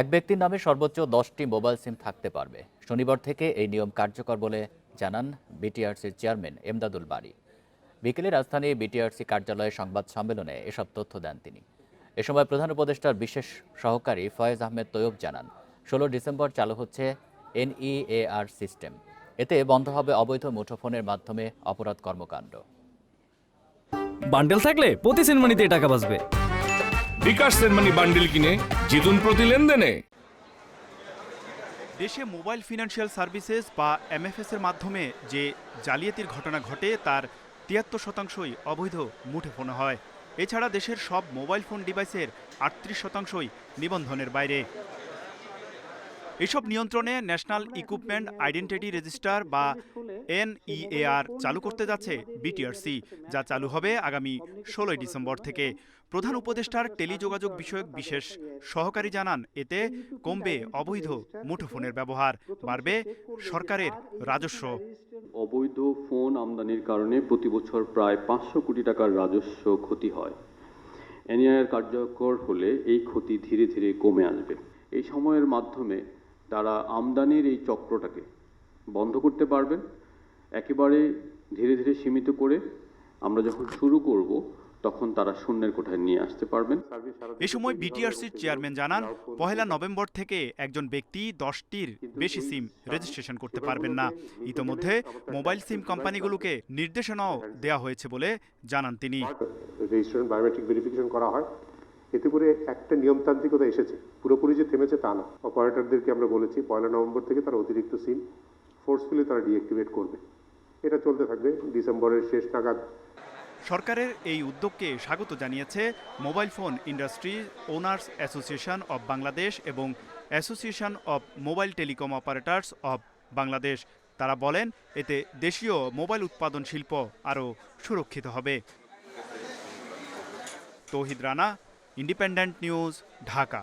এক ব্যক্তির নামে সর্বোচ্চ দশটি মোবাইল সিম থাকতে পারবে। শনিবার থেকে এই নিয়ম কার্যকর বলে জানান বিটিআরসির চেয়ারম্যান এমদাদুল বাড়ি বিকেলে রাজধানী বিটিআরসি কার্যালয়ে সংবাদ সম্মেলনে এসব তথ্য দেন তিনি। এ সময় প্রধান উপদেষ্টার বিশেষ সহকারী ফয়েজ আহমেদ তৈয়ব জানান, ষোলো ডিসেম্বর চালু হচ্ছে এনইএআর সিস্টেম। এতে বন্ধ হবে অবৈধ মুঠোফোনের মাধ্যমে অপরাধ কর্মকাণ্ড। বান্ডেল থাকলে প্রতি সেনমানিতে টাকা বাঁচবে। বিকাশ সেনমানি বান্ডিল কিনে জিতুন প্রতি লেনদেনে। দেশে মোবাইল ফিনান্সিয়াল সার্ভিসেস বা এমএফএস এর মাধ্যমে যে জালিয়াতির ঘটনা ঘটে, তার তিয়াত্তর শতাংশই অবৈধ মুঠোফোনে হয়। এছাড়া দেশের সব মোবাইল ফোন ডিভাইসের আটত্রিশ শতাংশই নিবন্ধনের বাইরে। এসব নিয়ন্ত্রণে ন্যাশনাল ইকুইপমেন্ট আইডেন্টিটি রেজিস্টার বা এনইএআর চালু করতে যাচ্ছে বিটিআরসি, যা চালু হবে আগামী ষোলোই ডিসেম্বর থেকে। প্রধান উপদেষ্টার টেলিযোগাযোগ বিষয়ক বিশেষ সহকারী জানান, এতে কমবে অবৈধ মুঠোফোনের ব্যবহার, বাড়বে সরকারের রাজস্ব। অবৈধ ফোন আমদানির কারণে প্রতি বছর প্রায় পাঁচশো কোটি টাকার রাজস্ব ক্ষতি হয়। এনআইআর কার্যকর হলে এই ক্ষতি ধীরে ধীরে কমে আসবে। এই সময়ের মাধ্যমে তারা আমদানির এই চক্রটাকে বন্ধ করতে পারবেন। একেবারে ধীরে ধীরে সীমিত করে আমরা যখন শুরু করব তখন তারা শূন্যের কোঠায় নিয়ে আসতে পারবেন। এ সময় বিটিআরসির চেয়ারম্যান জানান পহেলা নভেম্বর থেকে একজন ব্যক্তি দশটির বেশি সিম রেজিস্ট্রেশন করতে পারবেন না। ইতোমধ্যে মোবাইল সিম কোম্পানিগুলোকে নির্দেশনাও দেওয়া হয়েছে বলে জানান তিনি। রেজিস্ট্রেশন বায়োমেট্রিক ভেরিফিকেশন করা হয়। এতে করে একটা নিয়মতান্ত্রিকতা এসেছে। পুরোপুরি যে থেমেছে তা না অপারেটরদেরকে আমরা বলেছি, পয়লা নভেম্বর থেকে তারা অতিরিক্ত সিম ফোর্সফুলি তারা ডিঅ্যাক্টিভেট করবে। এটা চলতে থাকবে ডিসেম্বরের শেষ নাগাদ। সরকারের এই উদ্যোগকে স্বাগত জানিয়েছে mobile phone industry owners association of Bangladesh এবং association of mobile telecom operators of Bangladesh. তারা বলেন, এতে দেশীয় মোবাইল উৎপাদন শিল্প আরও সুরক্ষিত হবে। Tauhid Rana, independent news, Dhaka.